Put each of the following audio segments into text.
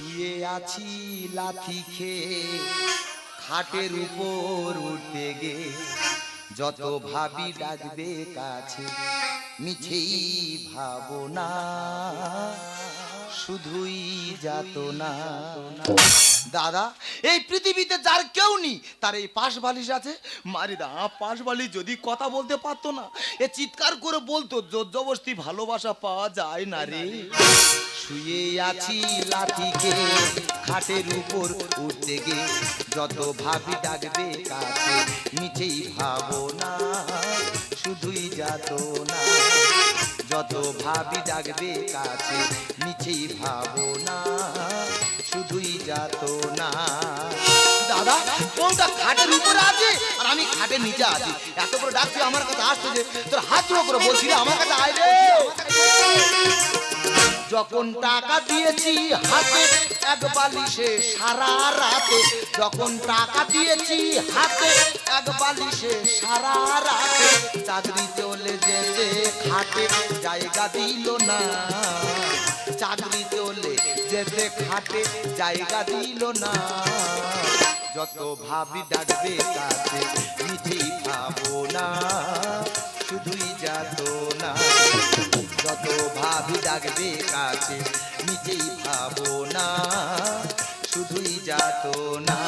শুয়ে আছি লাথি খেয়ে। খাটের উপর উঠতে গে যত ভাবি ডাকবে কাছে, মিছেই ভাবনা। শুধুই যাত না দাদা, এই পৃথিবীতে যার কেউ নেই, তার এই পাশ বালিশ আছে। মারি মারিদা পাশ বালিশ যদি কথা বলতে পারতো না, এ চিৎকার করে বলতো, জোর জবস্তি ভালোবাসা পাওয়া যায় না রে। শুয়ে আছি লাঠিকে। খাটের উপর উঠতে গে যত ভাবি ডাকবে কাছে নিচেই ভাবো না শুধুই যাত না যত ভাবি ডাকবে কাছে নিচেই ভাবো না শুধুই যাত না দাদা, কোনটা খাটের উপরে আছে? আর আমি খাটের নিচে আছি। এত করে ডাকছি, আমার কাছে আসতে যে তোর হাত করে বলছি আমার কাছে আয় রে। যখন টাকা দিয়েছি হাতে, এক বালিশে সারা রাতে, যখন টাকা দিয়েছি হাতে, এক বালিশে সারা রাতে, চাকরি চলে যেতে খাটে, জায়গা দিল না। চাকরি চলে যেতে খাটে, জায়গা দিল না। যত ভাবি ডাকবে কাছে নিজেই ভাবো না, শুধুই যাত না যত ভাবি ডাকবে কাছে নিজেই ভাবো না শুধুই যাত না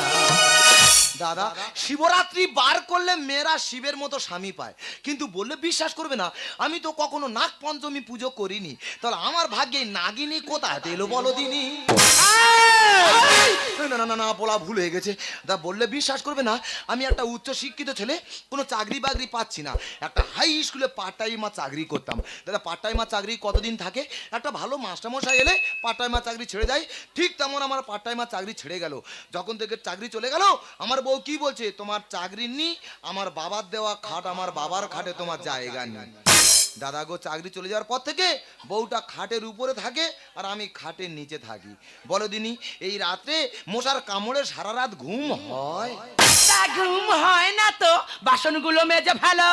দাদা, শিবরাত্রি বার করলে মেয়েরা শিবের মতো স্বামী পায়। কিন্তু বললে বিশ্বাস করবে না, আমি তো কখনো নাগ পঞ্চমী পুজো করিনি। তাহলে আমার ভাগ্যে নাগিনী কোথায়? এলো বলো দিনি। না না না বলা ভুল হয়ে গেছে। দা বললে বিশ্বাস করবে না, আমি একটা উচ্চ শিক্ষিত ছেলে, কোনো চাকরি বাকরি পাচ্ছি না। একটা হাই স্কুলে পার্ট টাইমার চাকরি করতাম। দাদা পার্ট টাইমার চাকরি কতদিন থাকে? একটা ভালো মাস্টারমশাই এলে পার্ট টাইমার চাকরি ছেড়ে যায়। ঠিক তেমন আমার পার্ট টাইমার চাকরি ছেড়ে গেল। যখন থেকে চাকরি চলে গেল, আমার বউ কি বলছে? তোমার চাকরি নি, আমার বাবার দেওয়া খাট আমার বাবার খাটে তোমার জায়গা নেই। দাদা গো চাকরি চলে যাওয়ার পর থেকে বউটা খাটের উপরে থাকে আর আমি খাটের নিচে থাকি। বলো দিনি এই রাতে মশার কামড়ে সারা রাত ঘুম হয়? তা ঘুম হয় না তো বাসনগুলো মেজে ভালো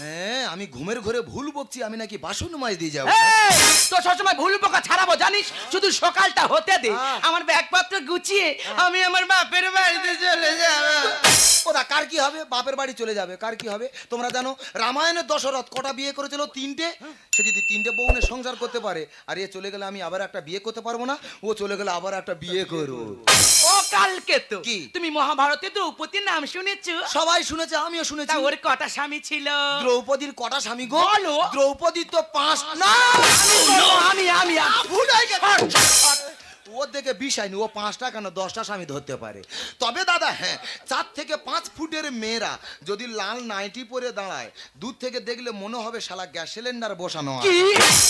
হ্যাঁ আমি ঘুমের ঘরে ভুল বকছি আমি নাকি বাসন মাছ দিয়ে যাব। এই, তো সবসময় ভুল পোকা ছাড়াবো জানিস? শুধু সকালটা হতে দে। আমার ব্যাগপত্র গুছিয়ে আমি আমার বাপের বাড়িতে চলে যাব। ওরা কার কি হবে? বাপের বাড়ি চলে যাবে কার কি হবে? তোমরা জানো রামায়ণের দশরথ কটা বিয়ে করেছিল? তিনটে? সে যদি তিনটে বউনে সংসার করতে পারে আর এ চলে গেলে আমি আবার একটা বিয়ে করতে পারব না ও চলে গেলে আবার একটা বিয়ে করো ও কালকে তো কি? তুমি মহাভারতে দ্রৌপদীর নাম শুনেছো? সবাই শুনেছে আমিও শুনেছি। ওর কটা স্বামী ছিল? দ্রৌপদীর কটা স্বামী গো? বলো। দ্রৌপদীর তো পাঁচ না আমি আমি। ও দেখে বিষ আইনি ও পাঁচটা কেন দশটা স্বামী ধরতে পারে। তবে দাদা হ্যাঁ চার থেকে পাঁচ ফুটের মেয়েরা যদি লাল নাইটি পরে দাঁড়ায় দূর থেকে দেখলে মনে হবে শালা গ্যাস সিলিন্ডার বসানো কি?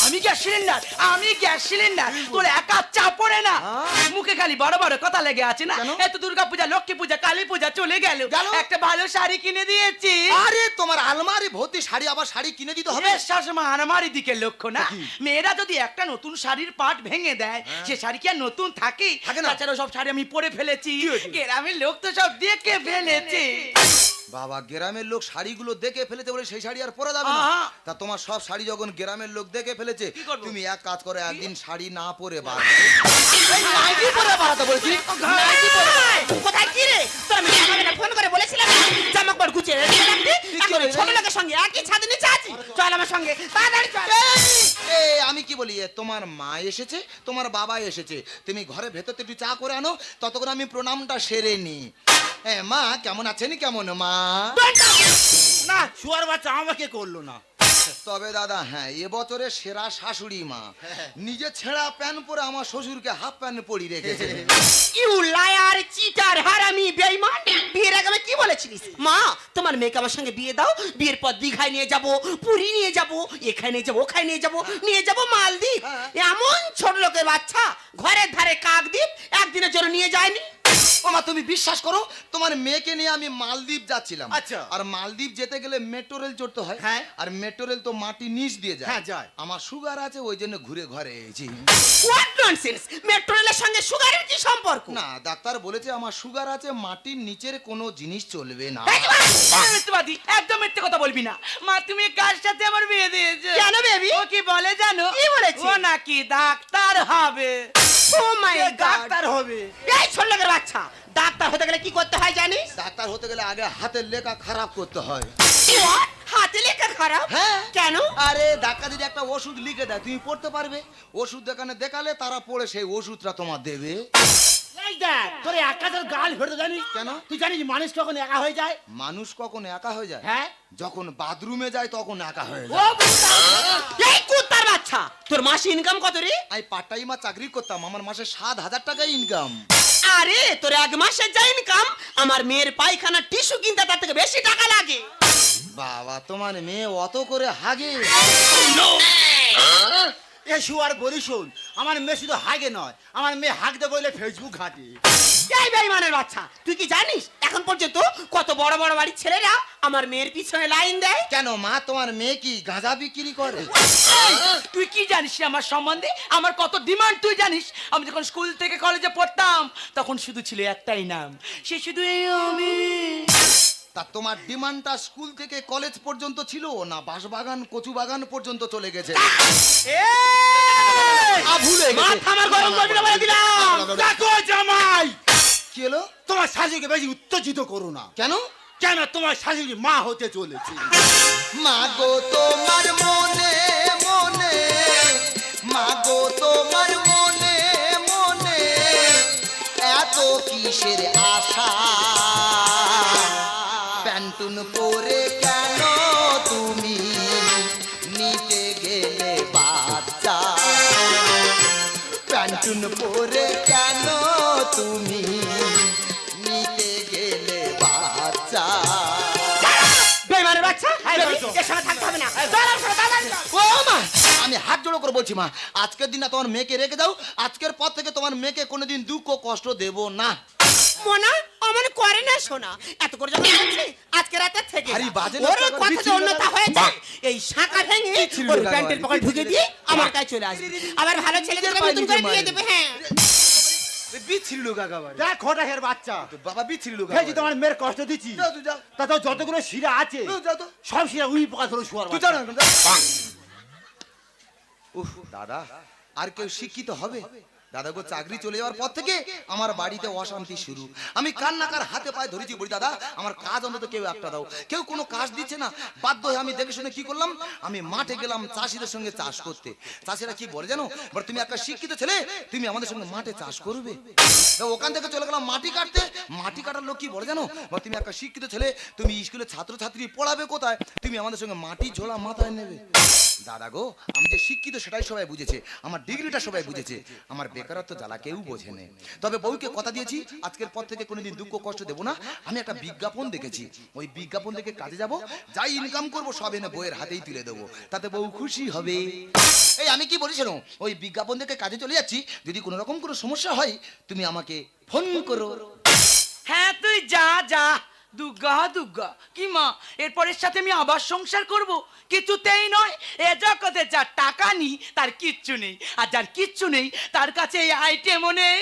আমি গ্যাস সিলিন্ডার? আমি গ্যাস সিলিন্ডার? তোর একা চাপ পড়ে না। হ্যাঁ। মুখে খালি বড় বড় কথা লেগে আছে না? এত দুর্গা পূজা লক্ষ্মী পূজা কালী পূজা চলে গেল? একটা ভালো শাড়ি কিনে দিয়েছি। আরে তোমার আলমারি ভর্তি শাড়ি আবার শাড়ি কিনে দিতে হবে? শাশুমা আনামারি দিকে লক্ষ্য না? মেয়েরা যদি একটা নতুন শাড়ির পাট ভেঙে দেয় সে শাড়ি কি আর নতুন থাকে থাকে না। তাছাড়া সব শাড়ি আমি পরে ফেলেছি। গ্রামের লোক তো সব দেখে ফেলেছে। বাবা গ্রামের লোক শাড়িগুলো দেখে ফেলেছে বলে সেই শাড়ি আর পরা যাবে না। তা তোমার সব শাড়ি যখন গ্রামের লোক দেখে ফেলেছে তুমি এক কাজ করো একদিন শাড়ি না পরে বার নাইটি পরে বাড়াতে বলছি। নাইটি পরে কোথায় কি রে? তোর আমি আমাকে না ফোন করে বলেছিলাম জামা কাপড় গুছিয়ে ছোট লোকের সঙ্গে একই ছাদে নিচে আছি। চল আমার সঙ্গে। তাড়াতাড়ি চল। এ আমি কি বলি তোমার মা এসেছে তোমার বাবা এসেছে। তুমি ঘরে ভেতর থেকে একটু চা করে আনো ততক্ষণ আমি প্রণামটা সেরে নি হ্যাঁ মা কেমন আছেন? কেমন মা? না শুয়ার বাচ্চা আমাকে করল না। তবে দাদা হ্যাঁ এবছরে সেরা শাশুড়ি মা। নিজে ছেঁড়া প্যান্ট পরে আমার শ্বশুরকে হাফ প্যান্ট পরি রেখেছে। ইউ লায়ার চিটার হারামি বেঈমান বিয়ের আগে আমি কি বলেছিলিস? মা তোমার মেয়েকে আমার সঙ্গে বিয়ে দাও বিয়ের পর দীঘায় নিয়ে যাব পুরী নিয়ে যাব এখানে নিয়ে যাব ওখানে নিয়ে যাব নিয়ে যাব মালদ্বীপ। হ্যাঁ। এমন ছোট লোকের বাচ্চা ঘরের ধারে কাকদ্বীপ একদিনের জন্য নিয়ে যায়নি। ও মা তুমি বিশ্বাস করো তোমার মেয়েকে নিয়ে আমি মালদ্বীপ যাচ্ছিলাম। আচ্ছা। আর মালদ্বীপ যেতে গেলে মেট্রো রেল চড়তে হয়। হ্যাঁ। আর মেট্রো রেল তো মাটি নিচ দিয়ে যায়। হ্যাঁ, যায়। আমার সুগার আছে ওই জন্য ঘুরে ঘরে এসেছি। হোয়াট ননসেন্স মেট্রো রেলের সঙ্গে সুগারের কি সম্পর্ক? না ডাক্তার বলেছে আমার সুগার আছে মাটির নিচের কোনো জিনিস চলবে না। মিথ্যেবাদী একদম মিথ্যে কথা বলবি না। মা তুমি কার সাথে আমার বিয়ে দিয়েছ। কেন বেবি? ও কি বলে জানো? কি বলেছে? ও নাকি ডাক্তার হবে। ও মাই গড হবে? এই ছোট বাচ্চা। ডাক্তার হতে গেলে কি করতে হয় জানিস? ডাক্তার হতে গেলে আগে হাতের লেখা খারাপ করতে হয়? হাতে লেখা খারাপ? হ্যাঁ। কেন? আরে ডাক্তার যদি একটা ওষুধ লিখে দেয় তুমি পড়তে পারবে? ওষুধ দোকানে দেখালে তারা পড়ে সেই ওষুধটা তোমার দেবে। এই দেখ তোর একা তোর গাল ফেরতে জানিস? কেন? তুই জানিস মানুষ কখন একা হয়ে যায়? মানুষ কখন একা হয়ে যায়? হ্যাঁ? যখন বাথরুমে যায় তখন একা হয়ে যায়। এই কুত্তার বাচ্চা! তোর মাসে ইনকাম কত রে? আমি পার্ট টাইমার চাকরি করতাম আমার মাসে সাত হাজার টাকা ইনকাম আরে তোর এক মাসের যা ইনকাম আমার মেয়ের পায়খানা টিস্যু কিনতে তার থেকে বেশি টাকা লাগে। বাবা তোমার মেয়ে অত করে হাগে। এ শুয়ার বলি শোন আমার মেয়ে শুধু হাগে নয় আমার মেয়ে হাগতে বলে ফেসবুক ঘাটে। এই বেইমানের বাচ্চা তুই কি জানিস? এখন পর্যন্ত কত বড় বড় বাড়ির ছেলেরা আমার মেয়ের পিছনে লাইন দেয়? কেন মা তোমার মেয়ে কি গাঁজা বিক্রি করে? তুই কি জানিস রে আমার সম্বন্ধে? আমার কত ডিমান্ড তুই জানিস? আমি যখন স্কুল থেকে কলেজে পড়তাম তখন শুধু ছিল একটাই নাম সে শুধু এই আমি তা তোমার ডিমান্ডটা স্কুল থেকে কলেজ পর্যন্ত ছিল না বাসবাগান কচু বাগান পর্যন্ত চলে গেছে? ভুলে জামাই কি হলো? তোমার শাশুকে বেশি উত্তেজিত করো না। কেন? কেন? তোমার শাশুড়ি মা হতে চলেছে। মা গো তোমার মনে আমি করে বলছি মা? আজকের দিন না তোমার মেয়েকে রেখে দাও আজকের পর থেকে তোমার মেয়েকে কোনোদিন দুঃখ কষ্ট দেব না। মোনা অমন করে না শোনা এত করে যখন বলছি আজকে রাতে থেকে আরে। বাজে ওর কথা যে অন্যতা হয়েছে এই শাঁখা ভেঙে ওর প্যান্টের পকেট ঢুকে দিয়ে আমার কাছে চলে আসবে। আবার ভালো ছেলেদের নতুন করে মারে। দেবে হ্যাঁ। বিচ্ছিরি লোক একেবারে। দেখ খোটা হের বাচ্চা। বাবা বিচ্ছিরি লোক ভেজি তোমার মেয়ের কষ্ট দিচ্ছি। যাও তুই যাও। তা তো যতগুলো শিরা আছে সব শিরা উই পোকা ধরে শুয়ার তুই বাচ্চা। উফ দাদা আর কেউ শিক্ষিত হবে? দাদা গো চাকরি চলে যাওয়ার পর থেকে আমার বাড়িতে অশান্তি শুরু। আমি কান্নাকার হাতে পায়ে ধরেছি বলি দাদা। আমার কাজ অন্তত কেউ একটা দাও। কেউ কোনো কাজ দিচ্ছে না। বাধ্য হয়ে আমি দেখে শুনে কি করলাম? আমি মাঠে গেলাম চাষিদের সঙ্গে চাষ করতে। চাষিরা কি বলে জানো? বলে তুমি একটা শিক্ষিত ছেলে তুমি আমাদের সঙ্গে মাঠে চাষ করবে? ওখান থেকে চলে গেলাম মাটি কাটতে মাটি কাটার লোক কি বলে জানো? বলে তুমি একটা শিক্ষিত ছেলে তুমি স্কুলে ছাত্রছাত্রী পড়াবে কোথায় তুমি আমাদের সঙ্গে মাটি ঝোলা মাথায় নেবে দাদা গো, আমি যে শিক্ষিত সেটাই সবাই বুঝেছে, আমার ডিগ্রিটা সবাই বুঝেছে, আমার বেকারত্ব জ্বালা কেউ বোঝেনে তবে বউকে কথা দিয়েছি, আজকের পর থেকে কোনোদিন দুঃখ কষ্ট দেবো না, আমি একটা বিজ্ঞাপন দেখেছি, ওই বিজ্ঞাপন দেখে কাজে যাব যাই ইনকাম করব সব এনে বইয়ের হাতেই তুলে দেবো, তাতে বউ খুশি হবে। এই আমি কি বলি শোনো, ওই বিজ্ঞাপন দেখে কাজে চলে যাচ্ছি, যদি কোনো রকম কোনো সমস্যা হয়, তুমি আমাকে ফোন করো। হ্যাঁ তুই যা যা। দুর্গা দুর্গা। কি মা? এরপরের সাথে আমি আবার সংসার করব? কিছুতেই নয়। এ জগতে যার টাকা নেই, তার কিচ্ছু নেই। আর যার কিচ্ছু নেই, তার কাছে এই আইটেমও নেই।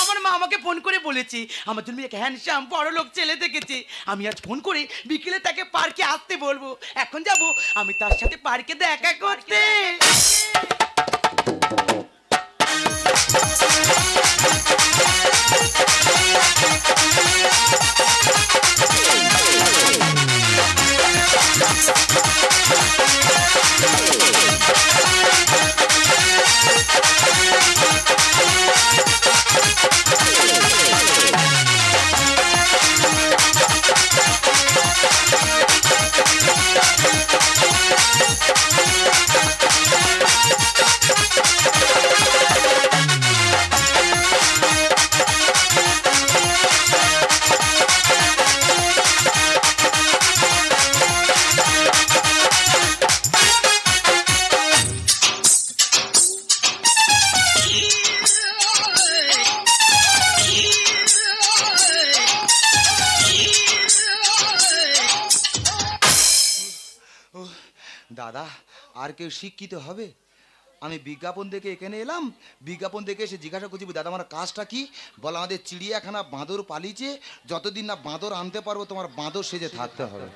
আমার মা আমাকে ফোন করে বলেছে, আমার জন্য এক হ্যান্ডসাম বড় লোক ছেলে দেখেছে। আমি আজ ফোন করে বিকেলে তাকে পার্কে আসতে বলব। এখন যাব, আমি তার সাথে পার্কে দেখা করতে। দাদা আর কেউ শিক্ষিত হবে? আমি বিজ্ঞাপন দেখে এখানে এলাম। বিজ্ঞাপন দেখে এসে জিজ্ঞাসা করছি, দাদা, আমার কাজটা কি? বলে, আমাদের চিড়িয়াখানা বাঁদর পালিয়েছে। যতদিন না বাঁদর আনতে পারব, তোমার বাঁদর সেজে থাকতে হবে।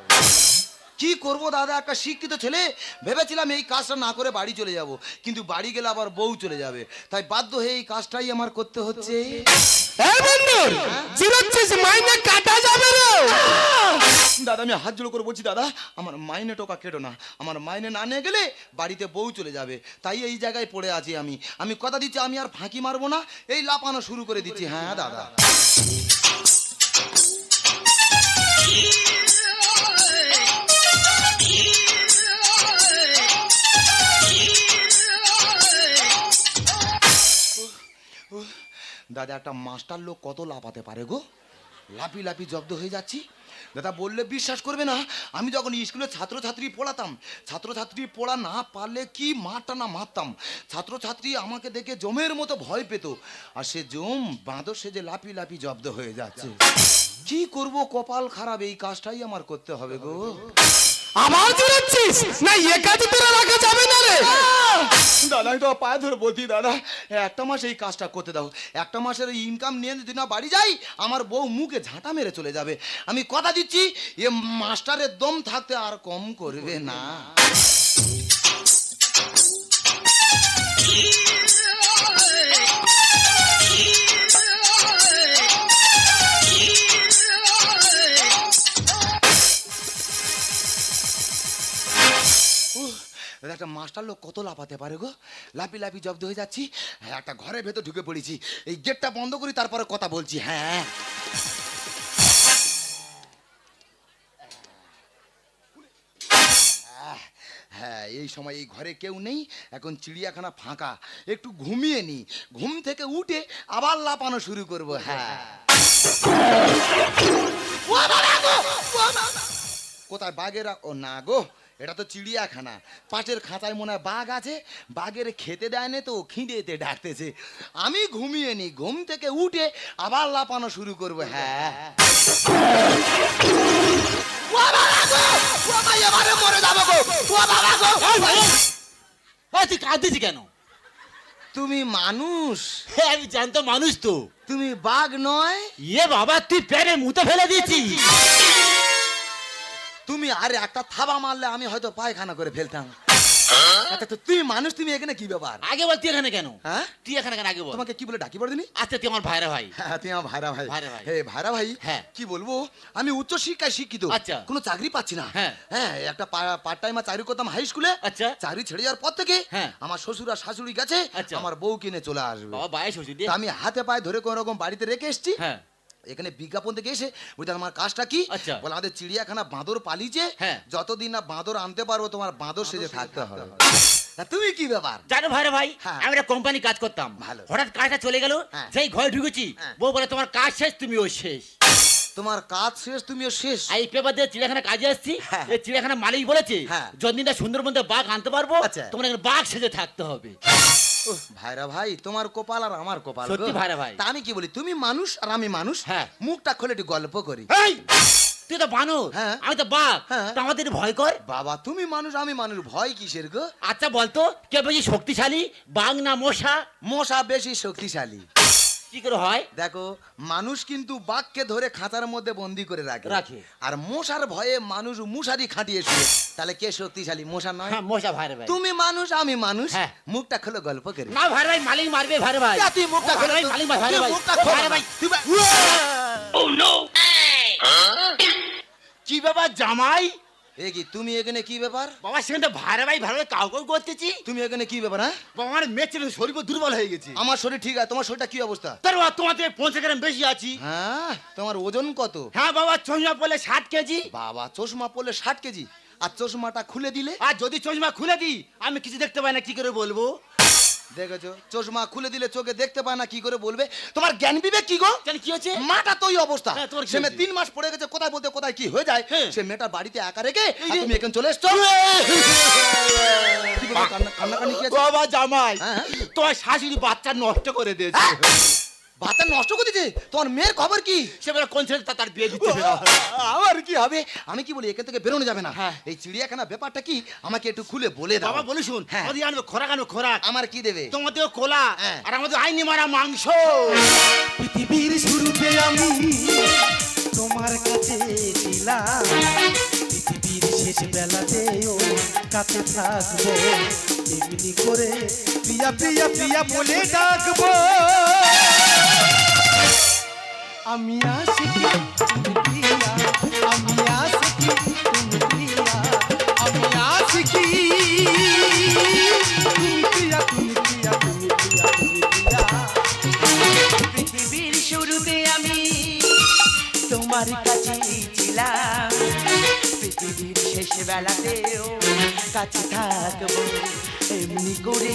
কি করব দাদা? একটা শিক্ষিত ছেলে। ভেবেছিলাম এই কাজটা না করে বাড়ি চলে যাব। কিন্তু বাড়ি গেলে আবার বউ চলে যাবে। তাই বাধ্য হয়ে এই কাজটাই আমার করতে হচ্ছে। মাইনে কাটা যাবে দাদা আমি হাত জোড়ো করে বলছি দাদা আমার মাইনে টোকা কেটো না। আমার মাইনে না নিয়ে গেলে বাড়িতে বউ চলে যাবে। তাই এই জায়গায় পড়ে আছি আমি। আমি কথা দিচ্ছি আমি আর ফাঁকি মারবো না। এই লাপানো শুরু করে দিচ্ছি। হ্যাঁ দাদা। দাদা একটা মাস্টার লোক কত লাফাতে পারে গো? লাপি লাপি জব্দ হয়ে যাচ্ছি। দাদা বললে বিশ্বাস করবে না আমি যখন স্কুলে ছাত্রছাত্রী পড়াতাম ছাত্রছাত্রী পড়া না পারলে কি মারটা না মারতাম। ছাত্রছাত্রী আমাকে দেখে জমের মতো ভয় পেত আর সে জম বাঁদর সে যে লাফি লাফি জব্দ হয়ে যাচ্ছে। কি করব কপাল খারাপ এই কাজটাই আমার করতে হবে গো। আবার চিরচ্ছিস না এ কাজে তোরা রাখা যাবে না রে। দাদা আমি তো পায়ে ধরে বলছি দাদা একটা মাস এই কাজটা করতে দাও। একটা মাসের ইনকাম নিয়ে যদি না বাড়ি যাই আমার বউ মুখে ঝাঁটা মেরে চলে যাবে। আমি কথা দিচ্ছি, এ মাস্টারের দম থাকতে আর কম করবে না। একটা মাস্টার লোক কত লাফাতে পারে গো? লাপি লাপি জব্দ হয়ে যাচ্ছি। হ্যাঁ একটা ঘরের ভেতর ঢুকে পড়েছি। এই গেটটা বন্ধ করি, তারপরে কথা বলছি। হ্যাঁ। হ্যাঁ এই সময় এই ঘরে কেউ নেই, এখন চিড়িয়াখানা ফাঁকা। একটু ঘুমিয়ে নি। ঘুম থেকে উঠে আবার লাপানো শুরু করব হ্যাঁ। কোথায় বাঘের ও না গো, এটা তো চিড়িয়াখানা। পাশের খাঁচায় মনে হয় বাঘ আছে, বাঘের খেতে দেয় না তো খিঁড়েতে ডাকতেছে। আমি ঘুমিয়ে নি, ঘুম থেকে উঠে আবার লাপানো শুরু করব হ্যাঁ। এবারে গো, ও বাবা গো। তুই কাঁদতেছি কেন? তুমি মানুষ। হ্যাঁ আমি জানতো মানুষ তো। তুমি বাঘ নয়। ইয়ে বাবা তুই প্যারে মুতে ফেলে দিয়েছি তুমি আরে একটা থাবা মারলে আমি হয়তো পায়খানা করে ফেলতাম। আচ্ছা তো তুমি মানুষ তুমি এখানে কি ব্যাপার? আগে বল তুই এখানে কেন? হ্যাঁ? তুই এখানে কেন আগে বল? তোমাকে কি বলে ডাকি পড়ে দিনি? আচ্ছা তুই আমার ভাইরা ভাই। হ্যাঁ তুই আমার ভাইরা ভাই। ভাইরা ভাই। হে ভাইরা ভাই হ্যাঁ। কি বলব? আমি উচ্চ শিক্ষায় শিক্ষিত। আচ্ছা। কোনো চাকরি পাচ্ছি না। হ্যাঁ। হ্যাঁ একটা পার্ট টাইমে চাকরি করতাম হাই স্কুলে আচ্ছা। চাকরি ছেড়ে যাওয়ার পর থেকে হ্যাঁ। আমার শ্বশুর আর শাশুড়ি গেছে আচ্ছা। আমার বউ কিনে চলে আসবে। বাবা আমি হাতে পায়ে ধরে কোন রকম বাড়িতে রেখে এসেছি। হ্যাঁ। এখানে বিজ্ঞাপন থেকে এসে বুঝলেন আমার কাজটা কি আচ্ছা। বলে আমাদের চিড়িয়াখানা বাঁদর পালিয়েছে হ্যাঁ। যতদিন না বাঁদর আনতে পারব তোমার বাঁদর সেজে থাকতে হবে তুমি কি ব্যাপার জানো ভাইরা ভাই হ্যাঁ। আমি একটা কোম্পানি কাজ করতাম ভালো। হঠাৎ কাজটা চলে গেল হ্যাঁ। সেই ঘরে ঢুকেছি হ্যাঁ। বউ বলে তোমার কাজ শেষ তুমিও শেষ তোমার কাজ শেষ তুমিও শেষ এই পেপার দিয়ে চিড়িয়াখানা কাজে আসছি হ্যাঁ। এই চিড়িয়াখানা মালিক বলেছে হ্যাঁ। যতদিনটা সুন্দরবন বাঘ আনতে পারব আচ্ছা। তোমার বাঘ সেজে থাকতে হবে ভাইরা ভাই তোমার কপাল আর আমার কপাল সত্যি ভাইরা ভাই। তা আমি কি বলি তুমি মানুষ আর আমি মানুষ হ্যাঁ। মুখটা খুলে একটু গল্প করি তুই তো বানর হ্যাঁ। আমি তো বাঘ হ্যাঁ। তো আমাদের একটু ভয় কর বাবা তুমি মানুষ আমি মানুষ ভয় কিসের গো আচ্ছা বলতো কে বেশি শক্তিশালী বাঘ না মশা মশা বেশি শক্তিশালী কি করে হয়? দেখো মানুষ কিন্তু বাঘকে ধরে খাঁচার মধ্যে বন্দি করে রাখে। রাখে। আর মশার ভয়ে মানুষ মুশারি খাটিয়ে শুয়ে। তাহলে কে শক্তিশালী মশা নয়? হ্যাঁ মশা ভাইরে ভাই। তুমি মানুষ আমি মানুষ। হ্যাঁ। মুখটা খুলে গল্প করি। না ভাইরে ভাই মালিক মারবে ভাইরে ভাই। তুই মুখটা ও, ভাই মালিক তুই ভাই মুখটা খোল। ভাই তুই বা- কি ব্যাপার জামাই? এ কি তুমি এখানে কি ব্যাপার? বাবা সেখানে ভাইরা ভাই ভালো কাউ কাউ করতেছি। তুমি এখানে কি ব্যাপার হ্যাঁ? বাবা আমার মেয়ে ছেলে শরীর দুর্বল হয়ে গেছে। আমার শরীর ঠিক আছে তোমার শরীরটা কি অবস্থা? তার বাবা তোমার থেকে পৌঁছে গ্রাম বেশি আছি। হ্যাঁ তোমার ওজন কত? হ্যাঁ বাবা চশমা পড়লে ষাট কেজি। বাবা চশমা পড়লে ষাট কেজি। আর চশমাটা খুলে দিলে? আর যদি চশমা খুলে দিই আমি কিছু দেখতে পাই না কি করে বলব? দেখেছ? চশমা খুলে দিলে চোখে দেখতে পায় না কি করে বলবে? তোমার জ্ঞান বিবেক কি গো? জানি কি হচ্ছে মাটা তো ওই অবস্থা। হ্যাঁ, সে মেয়ে তিন মাস পড়ে গেছে কোথায় বলতে কোথায় কি হয়ে যায়? হ্যাঁ। সে মেয়েটা বাড়িতে একা রেখে আর তুমি এখানে চলে এসছো? কি ব্যাপার, কান্না- কান্নাকানি কি আছে? বাবা জামাই হ্যাঁ। তোমার শাশুড়ি বাচ্চা নষ্ট করে দিয়েছে? বাচ্চা নষ্ট করে দিয়েছে। তোমার মেয়ের খবর কি? সে বলে কোন ছেলে তার বিয়ে দিতে হবে আমার কি হবে? আমি কি বলি এখান থেকে বেরোনো যাবে না। হ্যাঁ। এই চিড়িয়াখানা ব্যাপারটা কি আমাকে একটু খুলে বলে দাও। বাবা বলি শুন হ্যাঁ। আমাদের আনবে খোরাক আনবে খোরাক। আমার কি দেবে? তোমাদের কোলা হ্যাঁ। আর আমাদের আইনি মারা মাংস। পৃথিবীর শুরুতে আমি তোমার কাছে দিলাম পৃথিবীর শেষ বেলাতেও কাছে থাকব। এমনি করে প্রিয়া প্রিয়া প্রিয়া বলে ডাকবো। আমি আশিকি তুমি প্রিয়া? আমি আশিকি তুমি প্রিয়া? আমি আশিকি তুমি প্রিয়া? তুমি প্রিয়া তুমি প্রিয়া থাকব। এমনি করে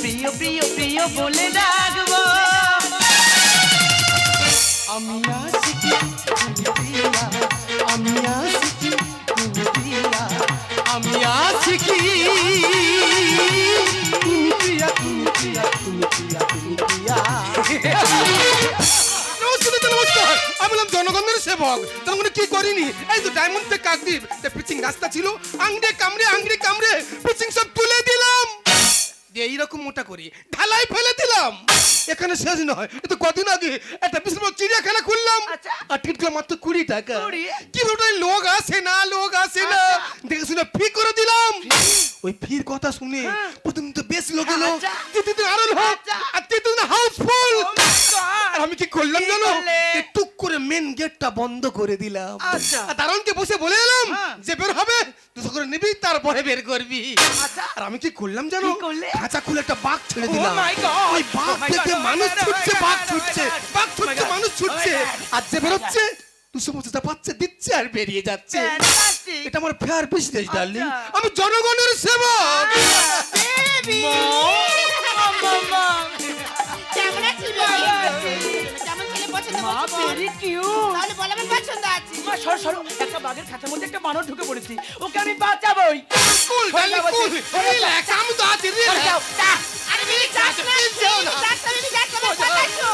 প্রিয় প্রিয় প্রিয় বলে ডাকবো। আমি প্রিয়া? আমি বললাম জনগণের সেবক। তার মানে কি করিনি? এই তো ডায়মন্ড থেকে রাস্তা ছিল, আংড়ে কামড়ে আংড়ে কামড়ে পিচিং সব তুলে দিলাম। দিয়ে এইরকম মোটা করি। ঢালাই ফেলে দিলাম। এখানে শেষ নয়। এ তো কদিন আগে একটা বিশাল চিড়িয়াখানা খুললাম। আচ্ছা। আর টিকিট মাত্র কুড়ি টাকা। কি বলতো লোক আসে না লোক আসে না। দেখে শুনে ফি করে দিলাম। ওই ফির কথা শুনে প্রথম তো বেশ লোক এলো। আচ্ছা। তৃতীয় আরও লোক আচ্ছা। আর তৃতীয় হাউসফুল। Oh! আর আমি কি করলাম জানো? করলে? করে মেন গেটটা বন্ধ করে দিলাম আচ্ছা। আর দারোয়ানকে বসে বলে এলাম হ্যাঁ। যে বের হবে দুশো করে নিবি তারপরে বের করবি আচ্ছা। আর আমি কি করলাম জানো কি করলে? খাঁচা খুলে একটা বাঘ ছেড়ে Oh দিলাম my God! ওই বাঘ Oh my থেকে God! Oh my মানুষ! Oh my ছুটছে God! বাঘ Oh my ছুটছে God! বাঘ Oh my ছুটছে God! মানুষ Oh my ছুটছে God! আর যে বেরোচ্ছে দুশো পঞ্চাশটা পাচ্ছে দিচ্ছে আর বেরিয়ে যাচ্ছে Fantastic! এটা আমার ফেয়ার বিজনেস ডার্লিং আচ্ছা। আমি জনগণের সেবক কেমন আছিস baby? কেমন ছেলে পছন্দ মা ভেরি কিউট তাহলে বল আমার পছন্দ আছে। মা সর সর একটা বাঘের খাঁচার মধ্যে একটা বানর ঢুকে পড়েছি। ওকে আমি বাঁচাবোই। কুল ডার্লিং কুল রিল্যাক্স আমি তো আছি রিল্যাক্স। আরে বিলি যাস না বিলি যাস না বিলি যাস না বাঁচাইছো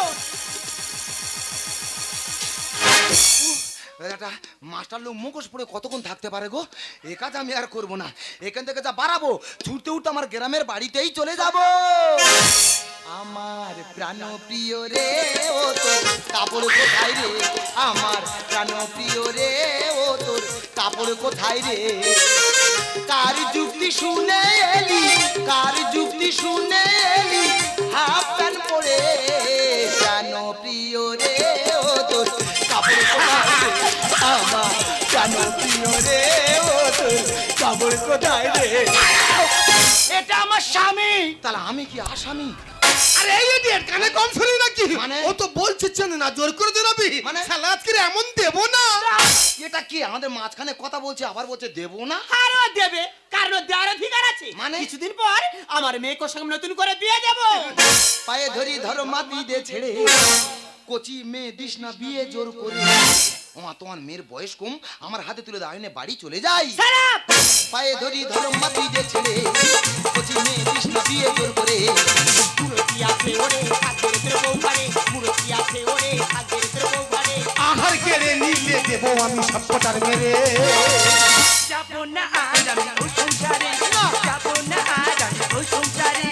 একটা মাস্টার লোক মুখোশ পরে কতক্ষণ থাকতে পারে গো? এ কাজ আমি আর করব না। এখান থেকে যা বাড়াবো ছুটতে উঠতে আমার গ্রামের বাড়িতেই চলে যাব। আমার প্রাণ প্রিয় রে ও তোর কাপড় কোথায় রে? আমার প্রাণ প্রিয় রে ও তোর কাপড় কোথায় রে? কার যুক্তি শুনে এলি কার যুক্তি শুনে এলি হাফ প্যান্ট পরে প্রাণ প্রিয় রে ও তোর কাপড় কোথায় রে? আমার প্রাণ প্রিয় রে ও তোর কাপড় কোথায় রে? এটা আমার স্বামী। তাহলে আমি কি আসামি? আরে এই ইডিয়েট কানে কম শুনি নাকি? মানে? ও তো বলছে চেনে না জোর করে দেনাবি মানে? শালা আজকে এমন দেব না। এটা কি আমাদের মাঝখানে কথা বলছে আবার বলছে দেবো না? আরও দেবে কারণ ওর দেওয়ার অধিকার আছে। মানে? কিছুদিন পর আমার মেয়েকে ওর সঙ্গে নতুন করে বিয়ে দেবো। পায়ে ধরি ধরো মাটি দে ছেড়ে কচি মেয়ে দিস না বিয়ে জোর করে। ওমা তোমার মেয়ের বয়স কম আমার হাতে তুলে দাও এনে বাড়ি চলে যাই। পায়ে ধরি ধরো মাটি দে ছেড়ে কচি মেয়ে না বিয়ে জোর করে। মুরতি আছে ওরে হাতের তোর বউ পারে মুরতি আছে ওরে হাতের তোর বউ পারে আহার কেড়ে নিলে দেবো আমি সবকটার মেরে। যাব না আজ আমি ওই সংসারে যাব না আজ আমি ওই সংসারে।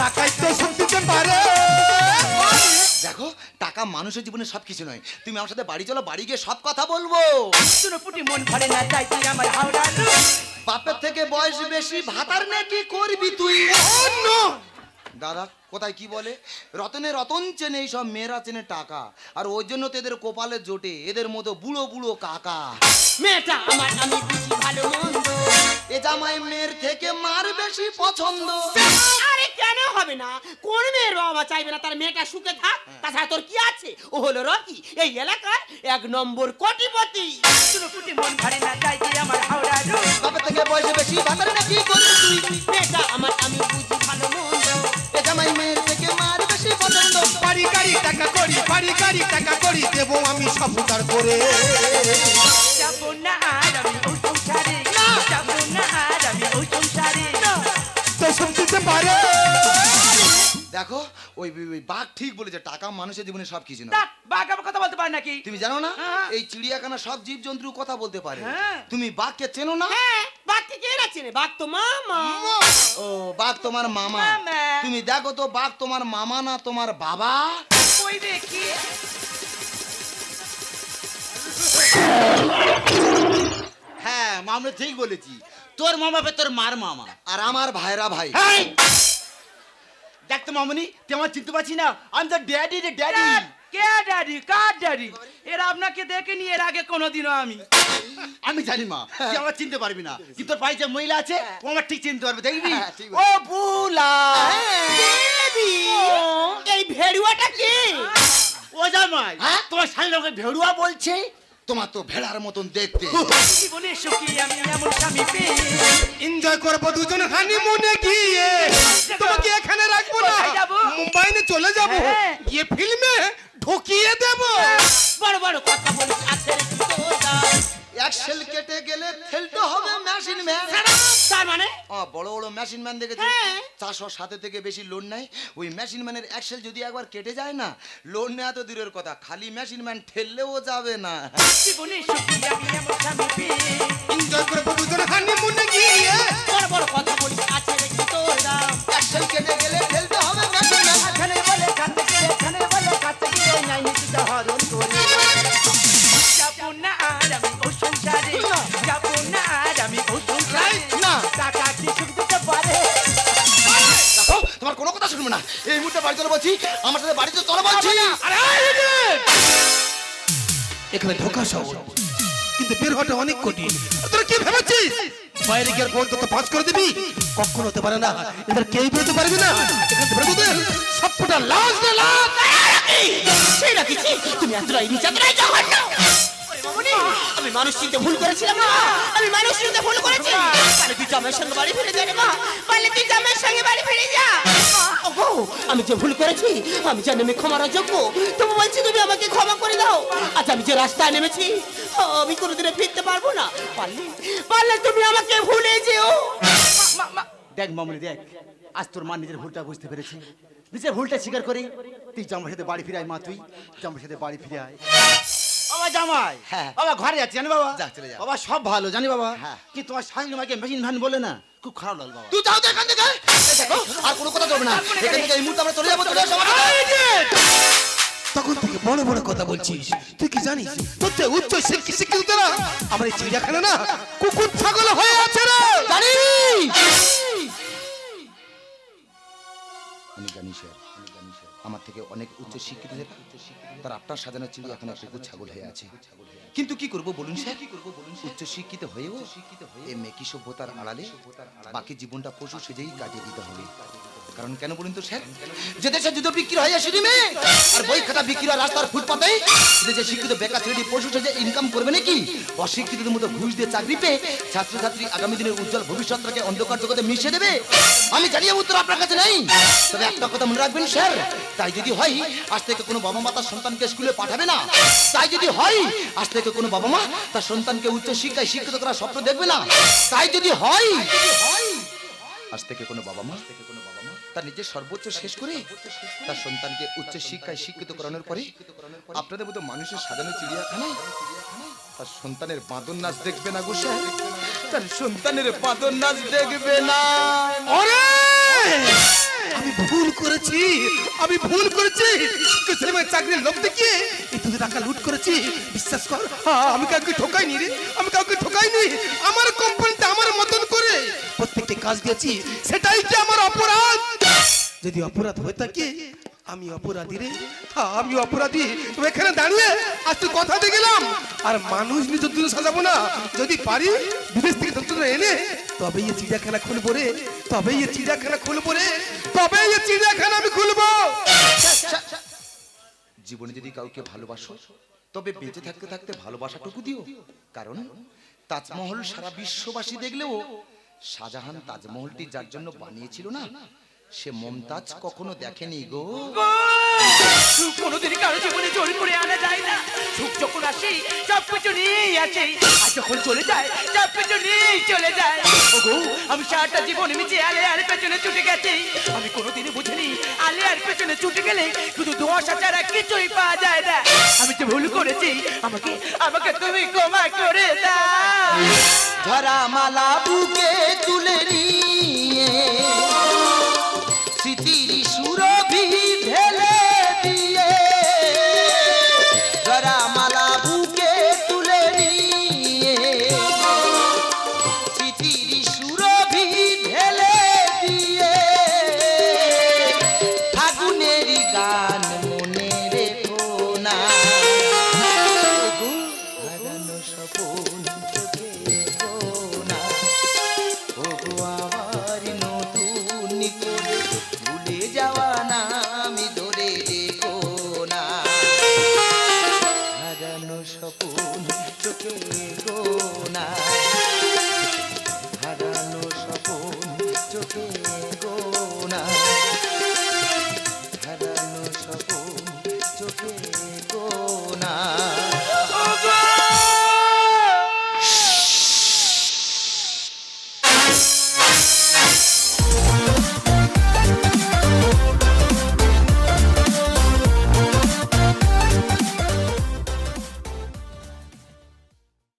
টাকাই তো দিতে পারে। টাকা মানুষের জীবনে সব কিছু নয়। তুমি আমার সাথে বাড়ি চলো বাড়ি গিয়ে সব কথা বলব। শুনো পুটি মন ভরে না তাই তুই আমার হাওড়া বাপের থেকে বয়স বেশি ভাতার নে কি করবি তুই? দাদা কোথায় কি বলে? রতনে রতন চেনে এইসব মেয়েরা চেনে টাকা। আর ওই জন্য তো এদের কপালে জোটে এদের মতো বুড়ো বুড়ো কাকা। মেয়েটা আমার আমি বুঝি ভালো মন্দ। এ জামাই মেয়ের থেকে মার বেশি পছন্দ। কেন হবে না? কোন মেয়ের বাবা মা চাইবে না তার মেয়েটা সুখে থাক? তাছাড়া তোর কি আছে? ও হলো রকি। এই এলাকার এক নম্বর কোটিপতি। শুনো পুটি মন ভরে না তাই তুই আমার হাওড়া বাপের থেকে বয়স বেশি? ভাতার নে কি করবি তুই? মেয়েটা আমার আমি বুঝি ভালো মন্দ। এ জামাই মেয়ের থেকে মার বেশি পছন্দ। বাড়ি গাড়ি টাকা করি বাড়ি গাড়ি টাকা করি দেবো আমি সব উদার করে। যাব না আর আমি দেখো ওই ওই বাঘ ঠিক বলেছে টাকা মানুষের জীবনে সব কিছু তা বাঘ আমার কথা বলতে পারে নাকি? তুমি জানো না? হ্যাঁ। এই চিড়িয়াখানা সব জীবজন্তু কথা বলতে পারে। হ্যাঁ। তুমি বাঘকে চেনো না? হ্যাঁ বাঘকে কে না চেনে? বাঘ তো মামা ও বাঘ তোমার মামা। তুমি দেখো তো বাঘ তোমার মামা না তোমার বাবা? ওই দেখি হ্যাঁ মামলা ঠিক বলেছি। তোর মামা হবে তোর মার মামা। আর আমার ভাইরা ভাই! দেখ তো মামনি তুই আমার চিনতে পারছি না? আমি তো ড্যাডি রে ড্যাডি কে ড্যাডি কার ড্যাডি এরা আপনাকে দেখিনি এর আগে কোনোদিনও আমি। আমি জানি মা তুই আমার চিনতে পারবি না। কিন্তু তোর বাড়িতে যে মহিলা আছে ও আমার ঠিক চিনতে পারবে দেখবি? হ্যাঁ, ও বুলা বেবি এই ভেড়ুয়াটা কি? ও জামাই হ্যাঁ? তোমার শালি লোকে ভেড়ুয়া বলছে? তোমার তো ভেড়ার মতন দেখতে। জীবনে সুখী আমি এমন স্বামী পেয়ে? এনজয় করব দুজন হানিমুনে গিয়ে। তোমাকে এখানে রাখব না। যাব? মুম্বাই চলে যাব। হ্যাঁ। গিয়ে ফিল্মে ঢুকিয়ে দেবো। বড় বড় কথা বলিস আচ্ছা রে তোরা। একসেল কেটে গেলে ফেলতে হবে মেশিন ম্যান তার মানে ও বড় বড় মেশিন ম্যান দেখেছি। চারশো সাথে থেকে বেশি লোন নেয় ওই মেশিন ম্যানের একসেল যদি একবার কেটে যায় না লোন নেওয়া তো দূরের কথা খালি মেশিন ম্যান ঠেললেও যাবে না জীবনে এনজয় বড় বড় কথা বলিস আচ্ছা রে তোরা। একসেল কেটে গেলে এখানে ঢোকা সহজ। কিন্তু বের হওয়াটা অনেক কঠিন। তোরা কি ভেবেছিস? বাইরে গিয়ে ফোন তো পাস করে দিবি? কখনো হতে পারে না। এদের কেউ বেরোতে পারবি না। এখান থেকে বেরোতে সবটা লাশ না লাশ। সেই রাখিছি তুমি এতটাই নিচে এতটাই জঘন্য! আমি মানুষ চিনতে ভুল করেছিলাম না। আমি মানুষ চিনতে ভুল করেছি। পারলে তুই জামাইয়ের সঙ্গে বাড়ি ফিরে যা মা। পারলে তুই জামাইয়ের সঙ্গে বাড়ি ফিরে যা। আমি যে ভুল করেছি, আমি জানি আমি ক্ষমার যোগ্য তবু বলছি, তুমি আমাকে ক্ষমা করে দাও। আজ আমি যে রাস্তায় নেমেছি, আমি কোনোদিনে ফিরতে পারব না। পারলে পারলে তুমি আমাকে ভুলে যেও। দেখ মামনি, দেখ। আজ তোর মা নিজের ভুলটা বুঝতে পেরেছে। নিজের ভুলটা স্বীকার করে তুই জামার সাথে বাড়ি ফিরে আয়, মা, তুই। জামার সাথে বাড়ি ফিরে আয়। বাবা জামাই। হ্যাঁ। বাবা ঘরে যাচ্ছি জানি বাবা। যা, চলে যা। বাবা সব ভালো জানি বাবা। হ্যাঁ। কি তোমার শাশুড়ি মাকে মেশিন ভ্যান বলে না? খুব খারাপ লাগল বাবা। তুই যাও তো এখান থেকে। আর কোনো কথা না। এখান থেকে এই মুহূর্তে আমরা চলে যাব চলে সাথে। তখন থেকে বড় বড় কথা বলছিস। তুই কি জানিস? তোর উচ্চ শিক্ষিত শিক্ষিত না আমার এই চিড়িয়াখানা না কুকুর ছাগল হয়ে আছে রে। জানি! আমি জানি স্যার আমি জানি স্যার আমার থেকে অনেক উচ্চ শিক্ষিত তার আপনার সাজানো চিড়িয়াখানা একটা ছাগল হয়ে আছে। কিন্তু কি করব বলুন স্যার? কি করব বলুন উচ্চ শিক্ষিত হয়েও শিক্ষিত হয়ে মেকি সভ্যতার আড়ালে? বাকি জীবনটা পশু সেজেই কাটিয়ে দিতে হবে। কারণ কেন বলুন তো স্যার? যে দেশে যুদ্ধ বিক্রি হয় মেয়ে, আর বই খাতা বিক্রি হয় রাস্তার ফুটপাতে, যে যে শিক্ষিত বেকার ছেলেটি পশু সেজে ইনকাম করবে নাকি? অশিক্ষিতদের মতো ঘুষ দিয়ে চাকরি পেয়ে ছাত্রছাত্রী আগামী দিনের উজ্জ্বল ভবিষ্যৎটাকে অন্ধকার জগতে মিশিয়ে দেবে। আমি জানি উত্তর আপনার কাছে নেই। তবে একটা কথা মনে রাখবেন, স্যার, তাই যদি হয়, আজ থেকে কোনো বাবা মা তার সন্তানকে স্কুলে পাঠাবে না। তাই যদি হয়, আজ থেকে কোনো বাবা মা তার সন্তানকে উচ্চ শিক্ষায় শিক্ষিত করার স্বপ্ন দেখবে না। তাই যদি হয়, আজ থেকে কোনো বাবা মা থেকে কোনো তার নিজের সর্বোচ্চ শেষ করে তার সন্তানকে উচ্চ শিক্ষায় শিক্ষিত করানোর পরে আপনাদের মতো মানুষের সাজানো চিড়িয়াখানায় তার সন্তানের বাঁদর নাচ দেখবে না গো স্যার তার সন্তানের বাঁদর নাচ দেখবে না। আমি ভুল করেছি। আমি ভুল করেছি। চাকরির লোভ দেখিয়ে দুধ টাকা লুট করেছি। বিশ্বাস কর আমি কাউকে ঠকাইনি রে। আমি কাউকে ঠকাইনি। আমার কোম্পানিতে আমার মতন কাজ দিয়েছি, সেটাই কি আমার অপরাধ। যদি অপরাধ হয়ে থাকে, আমি অপরাধী রে। আমি অপরাধী। তুমি এখানে দাঁড়িয়ে আজ তুই কথা দিয়ে গেলাম। আর মানুষ নিজের জন্য সাজাবো না। যদি পারি, বিদেশ থেকে যন্ত্রণা এনে, তবেই এই চিড়িয়াখানা খুলবো রে। তবেই এই চিড়িয়াখানা খুলবো রে। তবেই এই চিড়িয়াখানা আমি খুলবো। জীবনে যদি কাউকে ভালোবাসো, তবে বেঁচে থাকতে থাকতে ভালোবাসাটুকু দিও। কারণ তাজমহল সারা বিশ্ববাসী দেখলেও শাহজাহান তাজমহলটি যার জন্য বানিয়েছিল না সে মমতাজ কখনো দেখেনি গো। সুখ কোনোদিনই কারও জীবনে জোর করে আনা যায় না। সুখ যখন আসে সব কিছু নিয়েই আসে। আর যখন চলে যায় সব কিছু নিয়েই চলে যায়। ওগো আমি সারাটা জীবন মিছে আলে আর পেছনে ছুটে গেছি। আমি কোনোদিনই বুঝিনি আলে আর পেছনে ছুটে গেলে শুধু ধোঁয়াশা ছাড়া কিছুই পাওয়া যায় না। আমি যে ভুল করেছি আমাকে আমাকে তুমি ক্ষমা করে দাও। ধরা মালা বুকে তুলে নিয়ে phone.